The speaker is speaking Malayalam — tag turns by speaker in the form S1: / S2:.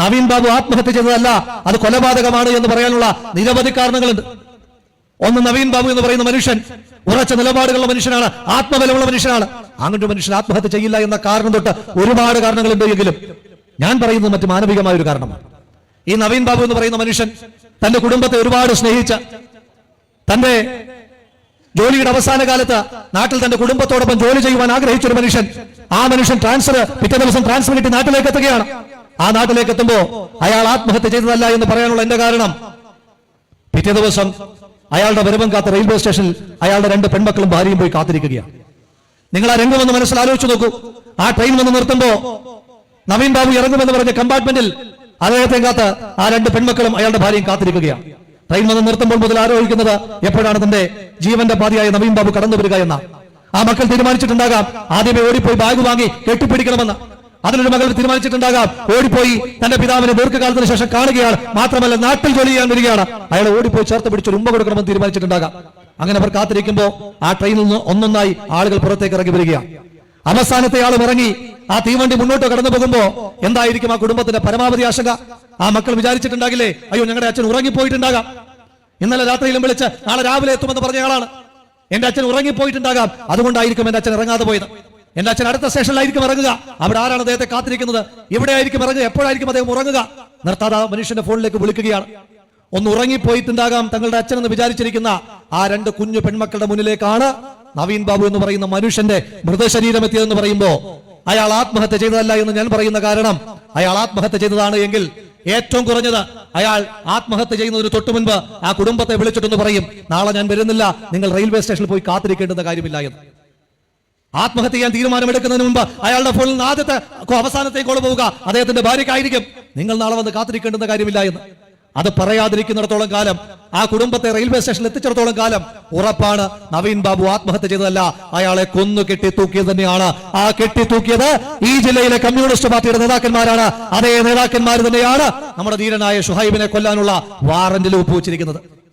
S1: നവീൻ ബാബു ആത്മഹത്യ ചെയ്തതല്ല അത് കൊലപാതകമാണ് എന്ന് പറയാനുള്ള നിരവധി കാരണങ്ങളുണ്ട്. ഒന്ന് നവീൻ ബാബു എന്ന് പറയുന്ന മനുഷ്യൻ ഉറച്ച നിലപാടുകളുള്ള മനുഷ്യനാണ് ആത്മബലമുള്ള മനുഷ്യനാണ്. അങ്ങനൊരു മനുഷ്യൻ ആത്മഹത്യ ചെയ്യില്ല എന്ന കാരണം തൊട്ട് ഒരുപാട് കാരണങ്ങളുണ്ട് എങ്കിലും ഞാൻ പറയുന്നത് മറ്റ് മാനവികമായ ഒരു കാരണമാണ്. ഈ നവീൻ ബാബു എന്ന് പറയുന്ന മനുഷ്യൻ തന്റെ കുടുംബത്തെ ഒരുപാട് സ്നേഹിച്ച തന്റെ ജോലിയുടെ അവസാന കാലത്ത് നാട്ടിൽ തന്റെ കുടുംബത്തോടൊപ്പം ജോലി ചെയ്യുവാൻ ആഗ്രഹിച്ച ഒരു മനുഷ്യൻ ആ മനുഷ്യൻ ട്രാൻസ്ഫർ പിറ്റേ ദിവസം ട്രാൻസ്ഫർ കിട്ടി നാട്ടിലേക്ക് എത്തുകയാണ്. ആ നാട്ടിലേക്ക് എത്തുമ്പോ അയാൾ ആത്മഹത്യ ചെയ്തതല്ല എന്ന് പറയാനുള്ള എന്റെ കാരണം. പിറ്റേ ദിവസം അയാളുടെ വരവം കാത്ത റെയിൽവേ സ്റ്റേഷനിൽ അയാളുടെ രണ്ട് പെൺമക്കളും ഭാര്യയും പോയി കാത്തിരിക്കുകയാണ്. നിങ്ങൾ ആ രംഗം ഒന്ന് മനസ്സിൽ ആലോചിച്ച് നോക്കൂ. ആ ട്രെയിൻ വന്ന് നിർത്തുമ്പോ നവീൻ ബാബു ഇറങ്ങുമെന്ന് പറഞ്ഞ കമ്പാർട്ട്മെന്റിൽ അദ്ദേഹത്തെ കാത്ത് ആ രണ്ട് പെൺമക്കളും അയാളുടെ ഭാര്യയും കാത്തിരിക്കുകയാണ്. ട്രെയിൻ വന്ന് നിർത്തുമ്പോൾ മുതൽ ആലോചിക്കുന്നത് എപ്പോഴാണ് തന്റെ ജീവന്റെ പാതിയായ നവീൻ ബാബു കടന്നു വരിക എന്ന. ആ മക്കൾ തീരുമാനിച്ചിട്ടുണ്ടാകാം. ആദ്യമേ ഓടിപ്പോയി ബാഗ് വാങ്ങി കെട്ടിപ്പിടിക്കണമെന്ന്. അതിലൊരു മകൾ തീരുമാനിച്ചിട്ടുണ്ടാകാം. ഓടിപ്പോയി തന്റെ പിതാവിനെ ദീർഘകാലത്തിന് ശേഷം കാണുകയാണ്. മാത്രമല്ല നാട്ടിൽ ജോലി ചെയ്യാൻ വരികയാണ്. അയാൾ ഓടിപ്പോയി ചേർത്ത് പിടിച്ചൊരു ഉമ്മ കൊടുക്കണമെന്ന് തീരുമാനിച്ചിട്ടുണ്ടാകാം. അങ്ങനെ അവർ കാത്തിരിക്കുമ്പോ ആ ട്രെയിനിൽ നിന്ന് ഒന്നൊന്നായി ആളുകൾ പുറത്തേക്ക് ഇറങ്ങി വരികയാണ്. അവസാനത്തെ ആളും ഇറങ്ങി. ആ തീവണ്ടി മുന്നോട്ട് കടന്നു പോകുമ്പോ എന്തായിരിക്കും ആ കുടുംബത്തിന്റെ പരമാവധി ആശങ്ക? ആ മക്കൾ വിചാരിച്ചിട്ടുണ്ടാകില്ലേ? അയ്യോ ഞങ്ങളുടെ അച്ഛൻ ഉറങ്ങിപ്പോയിട്ടുണ്ടാകാം. ഇന്നലെ രാത്രിയിലും വിളിച്ച് നാളെ രാവിലെ എത്തുമെന്ന് പറഞ്ഞ ആളാണ്. എന്റെ അച്ഛൻ ഉറങ്ങിപ്പോയിട്ടുണ്ടാകാം. അതുകൊണ്ടായിരിക്കും എന്റെ അച്ഛൻ ഇറങ്ങാതെ പോയത്. എന്റെ അച്ഛൻ അടുത്ത സ്റ്റേഷനിലായിരിക്കും ഇറങ്ങുക. അവിടെ ആരാണ് അദ്ദേഹത്തെ കാത്തിരിക്കുന്നത്? ഇവിടെ ആയിരിക്കും ഇറങ്ങുക. എപ്പോഴായിരിക്കും അദ്ദേഹം ഉറങ്ങുക? നിർത്താതെ മനുഷ്യന്റെ ഫോണിലേക്ക് വിളിക്കുകയാണ്. ഒന്ന് ഉറങ്ങിപ്പോയിട്ടുണ്ടാകാം തങ്ങളുടെ അച്ഛൻ എന്ന് വിചാരിച്ചിരിക്കുന്ന ആ രണ്ട് കുഞ്ഞു പെൺമക്കളുടെ മുന്നിലേക്കാണ് നവീൻ ബാബു എന്ന് പറയുന്ന മനുഷ്യന്റെ മൃതശരീരം എത്തിയതെന്ന് പറയുമ്പോൾ അയാൾ ആത്മഹത്യ ചെയ്തതല്ല എന്ന് ഞാൻ പറയുന്ന കാരണം അയാൾ ആത്മഹത്യ ചെയ്തതാണ് എങ്കിൽ ഏറ്റവും കുറഞ്ഞത് അയാൾ ആത്മഹത്യ ചെയ്യുന്നതിന് തൊട്ടു മുൻപ് ആ കുടുംബത്തെ വിളിച്ചിട്ടെന്ന് പറയും നാളെ ഞാൻ വരുന്നില്ല. നിങ്ങൾ റെയിൽവേ സ്റ്റേഷനിൽ പോയി കാത്തിരിക്കേണ്ടുന്ന കാര്യമില്ല എന്ന്. ആത്മഹത്യ ചെയ്യാൻ തീരുമാനമെടുക്കുന്നതിന് മുമ്പ് അയാളുടെ ഫോണിൽ നിന്ന് ആദ്യത്തെ അവസാനത്തെ കോൾ പോവുക. അദ്ദേഹത്തിന്റെ ഭാര്യയ്ക്കായിരിക്കും. നിങ്ങൾ നാളെ വന്ന് കാത്തിരിക്കേണ്ടുന്ന കാര്യമില്ല എന്ന് അത് പറയാതിരിക്കുന്നിടത്തോളം കാലം ആ കുടുംബത്തെ റെയിൽവേ സ്റ്റേഷനിൽ എത്തിച്ചിടത്തോളം കാലം ഉറപ്പാണ് നവീൻ ബാബു ആത്മഹത്യ ചെയ്തതല്ല അയാളെ കൊന്നു കെട്ടി തൂക്കിയത് തന്നെയാണ്. ആ കെട്ടി തൂക്കിയത് ഈ ജില്ലയിലെ കമ്മ്യൂണിസ്റ്റ് പാർട്ടിയുടെ നേതാക്കന്മാരാണ്. അതേ നേതാക്കന്മാർ തന്നെയാണ് നമ്മുടെ ധീരനായ ഷുഹൈബിനെ കൊല്ലാനുള്ള വാറന്റിൽ ഒപ്പുവെച്ചിരിക്കുന്നത്